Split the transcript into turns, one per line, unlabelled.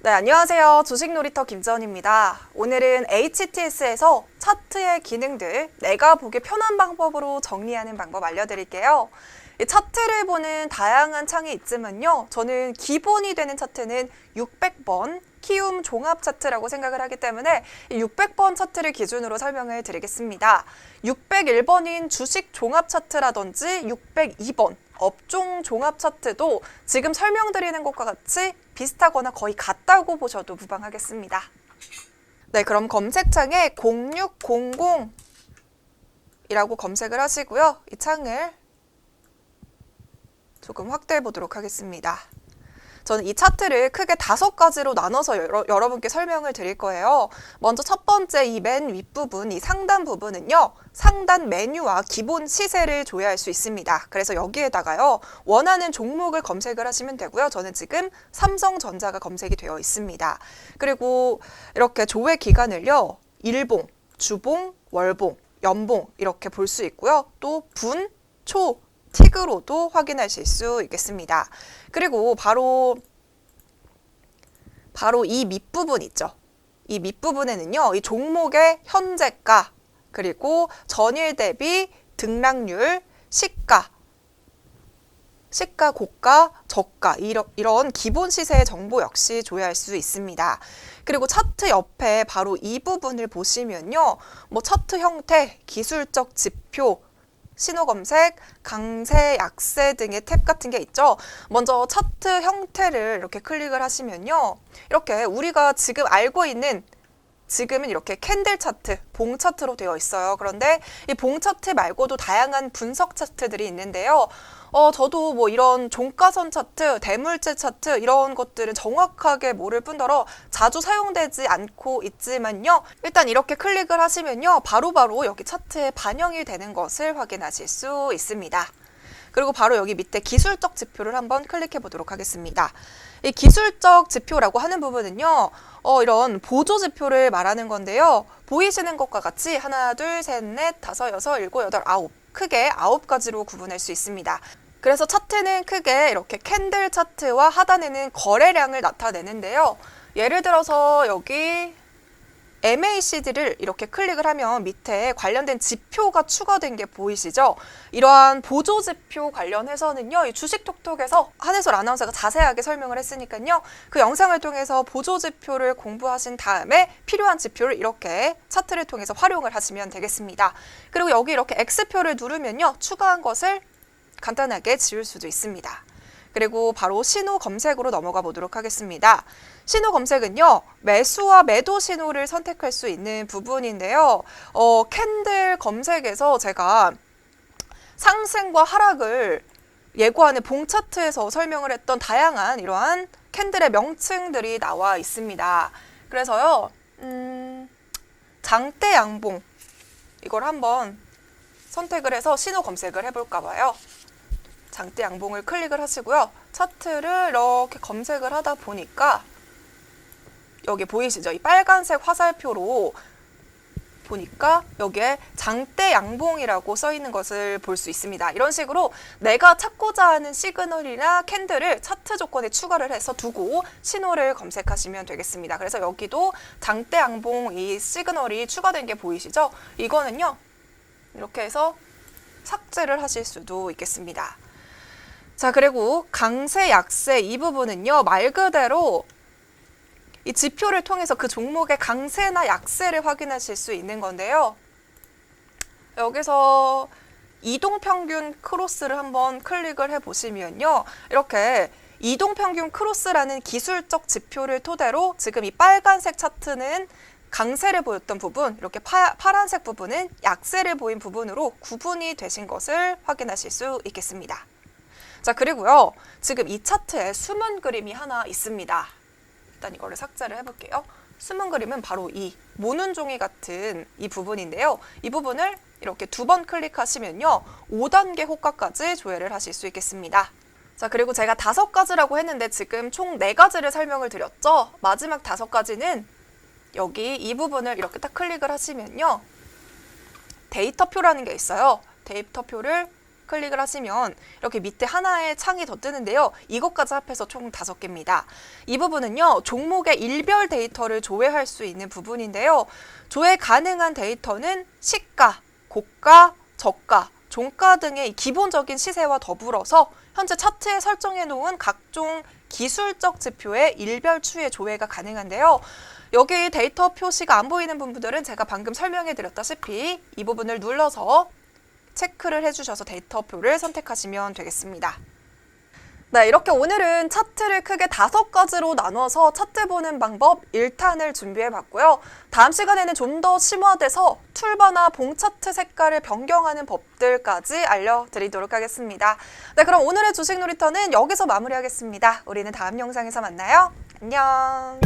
네, 안녕하세요. 주식 놀이터 김지원입니다. 오늘은 HTS에서 차트의 기능들 내가 보기 편한 방법으로 정리하는 방법 알려드릴게요. 이 차트를 보는 다양한 창이 있지만요. 저는 기본이 되는 차트는 600번 키움 종합 차트라고 생각을 하기 때문에 이 600번 차트를 기준으로 설명을 드리겠습니다. 601번인 주식 종합 차트라든지 602번 업종 종합 차트도 지금 설명드리는 것과 같이 비슷하거나 거의 같다고 보셔도 무방하겠습니다. 네, 그럼 검색창에 0600 이라고 검색을 하시고요. 이 창을 조금 확대해 보도록 하겠습니다. 저는 이 차트를 크게 다섯 가지로 나눠서 여러, 여러 분께 설명을 드릴 거예요. 먼저 첫 번째 이 맨 윗부분, 이 상단 부분은요. 상단 메뉴와 기본 시세를 조회할 수 있습니다. 그래서 여기에다가요. 원하는 종목을 검색을 하시면 되고요. 저는 지금 삼성전자가 검색이 되어 있습니다. 그리고 이렇게 조회 기간을요. 일봉, 주봉, 월봉, 연봉 이렇게 볼 수 있고요. 또 분, 초, 틱으로도 확인하실 수 있겠습니다. 그리고 바로 바로 이 밑부분 있죠. 이 밑부분에는요. 이 종목의 현재가 그리고 전일 대비 등락률, 시가 시가, 고가, 저가 이런, 기본 시세의 정보 역시 조회할 수 있습니다. 그리고 차트 옆에 바로 이 부분을 보시면요. 뭐 차트 형태, 기술적 지표, 신호 검색, 강세, 약세 등의 탭 같은 게 있죠. 먼저 차트 형태를 이렇게 클릭을 하시면요. 이렇게 우리가 지금 알고 있는 지금은 이렇게 캔들 차트, 봉 차트로 되어 있어요. 그런데 이 봉 차트 말고도 다양한 분석 차트들이 있는데요. 어, 저도 뭐 이런 종가선 차트, 대물재 차트 이런 것들은 정확하게 모를 뿐더러 자주 사용되지 않고 있지만요. 일단 이렇게 클릭을 하시면요. 바로바로 여기 차트에 반영이 되는 것을 확인하실 수 있습니다. 그리고 바로 여기 밑에 기술적 지표를 한번 클릭해 보도록 하겠습니다. 이 기술적 지표라고 하는 부분은요, 어, 이런 보조 지표를 말하는 건데요. 보이시는 것과 같이 하나, 둘, 셋, 넷, 다섯, 여섯, 일곱, 여덟, 아홉. 크게 아홉 가지로 구분할 수 있습니다. 그래서 차트는 크게 이렇게 캔들 차트와 하단에는 거래량을 나타내는데요. 예를 들어서 여기 MACD를 이렇게 클릭을 하면 밑에 관련된 지표가 추가된 게 보이시죠? 이러한 보조 지표 관련해서는요, 이 주식 톡톡에서 한혜솔 아나운서가 자세하게 설명을 했으니까요, 그 영상을 통해서 보조 지표를 공부하신 다음에 필요한 지표를 이렇게 차트를 통해서 활용을 하시면 되겠습니다. 그리고 여기 이렇게 X표를 누르면요, 추가한 것을 간단하게 지울 수도 있습니다. 그리고 바로 신호 검색으로 넘어가 보도록 하겠습니다. 신호 검색은요, 매수와 매도 신호를 선택할 수 있는 부분인데요. 어, 캔들 검색에서 제가 상승과 하락을 예고하는 봉 차트에서 설명을 했던 다양한 이러한 캔들의 명칭들이 나와 있습니다. 그래서요, 음, 장대 양봉 이걸 한번 선택을 해서 신호 검색을 해볼까 봐요. 장대 양봉을 클릭을 하시고요. 차트를 이렇게 검색을 하다 보니까 여기 보이시죠? 이 빨간색 화살표로 보니까 여기에 장대 양봉이라고 써 있는 것을 볼 수 있습니다. 이런 식으로 내가 찾고자 하는 시그널이나 캔들을 차트 조건에 추가를 해서 두고 신호를 검색하시면 되겠습니다. 그래서 여기도 장대 양봉 이 시그널이 추가된 게 보이시죠? 이거는요. 이렇게 해서 삭제를 하실 수도 있겠습니다. 자, 그리고 강세, 약세 이 부분은요, 말 그대로 이 지표를 통해서 그 종목의 강세나 약세를 확인하실 수 있는 건데요. 여기서 이동평균 크로스를 한번 클릭을 해 보시면요. 이렇게 이동평균 크로스라는 기술적 지표를 토대로 지금 이 빨간색 차트는 강세를 보였던 부분, 이렇게 파, 파란색 부분은 약세를 보인 부분으로 구분이 되신 것을 확인하실 수 있겠습니다. 자, 그리고요. 지금 이 차트에 숨은 그림이 하나 있습니다. 일단 이거를 삭제를 해볼게요. 숨은 그림은 바로 이 모눈 종이 같은 이 부분인데요. 이 부분을 이렇게 두 번 클릭하시면요. 5단계 호가까지 조회를 하실 수 있겠습니다. 자, 그리고 제가 다섯 가지라고 했는데 지금 총 네 가지를 설명을 드렸죠. 마지막 다섯 가지는 여기 이 부분을 이렇게 딱 클릭을 하시면요. 데이터표라는 게 있어요. 데이터표를 클릭을 하시면 이렇게 밑에 하나의 창이 더 뜨는데요. 이것까지 합해서 총 다섯 개입니다. 이 부분은요, 종목의 일별 데이터를 조회할 수 있는 부분인데요. 조회 가능한 데이터는 시가, 고가, 저가, 종가 등의 기본적인 시세와 더불어서 현재 차트에 설정해 놓은 각종 기술적 지표의 일별 추의 조회가 가능한데요. 여기 데이터 표시가 안 보이는 분들은 제가 방금 설명해 드렸다시피 이 부분을 눌러서 체크를 해주셔서 데이터표를 선택하시면 되겠습니다. 네, 이렇게 오늘은 차트를 크게 다섯 가지로 나눠서 차트 보는 방법 1탄을 준비해 봤고요. 다음 시간에는 좀 더 심화돼서 툴바나 봉 차트 색깔을 변경하는 법들까지 알려드리도록 하겠습니다. 네, 그럼 오늘의 주식 놀이터는 여기서 마무리하겠습니다. 우리는 다음 영상에서 만나요. 안녕.